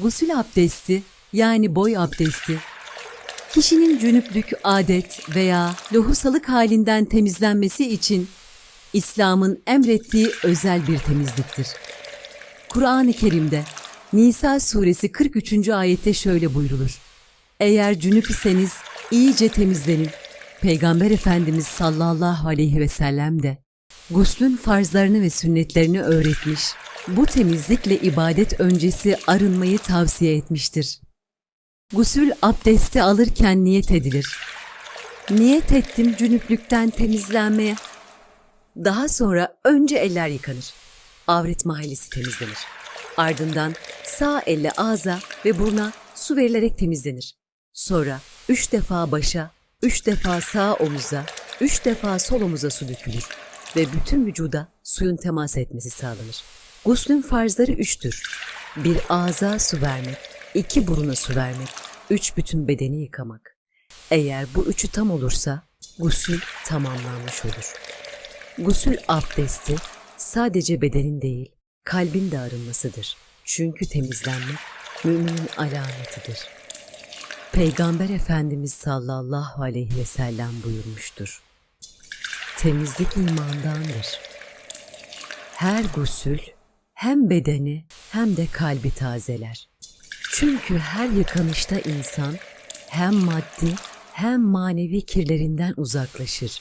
Gusül abdesti yani boy abdesti, kişinin cünüplük, adet veya lohusalık halinden temizlenmesi için İslam'ın emrettiği özel bir temizliktir. Kur'an-ı Kerim'de Nisa suresi 43. ayette şöyle buyrulur. Eğer cünüp iseniz iyice temizlenin. Peygamber Efendimiz sallallahu aleyhi ve sellem de guslün farzlarını ve sünnetlerini öğretmiş. Bu temizlikle ibadet öncesi arınmayı tavsiye etmiştir. Gusül abdesti alırken niyet edilir. Niyet ettim cünüplükten temizlenmeye. Daha sonra önce eller yıkanır. Avret mahallesi temizlenir. Ardından sağ elle ağza ve buruna su verilerek temizlenir. Sonra üç defa başa, üç defa sağ omuza, üç defa sol omuza su dökülür ve bütün vücuda suyun temas etmesi sağlanır. Guslün farzları üçtür. Bir ağza su vermek, iki buruna su vermek, üç bütün bedeni yıkamak. Eğer bu üçü tam olursa gusül tamamlanmış olur. Gusül abdesti sadece bedenin değil, kalbin de arınmasıdır. Çünkü temizlenmek müminin alametidir. Peygamber Efendimiz sallallahu aleyhi ve sellem buyurmuştur. Temizlik imandandır. Her gusül hem bedeni hem de kalbi tazeler. Çünkü her yıkanışta insan hem maddi hem manevi kirlerinden uzaklaşır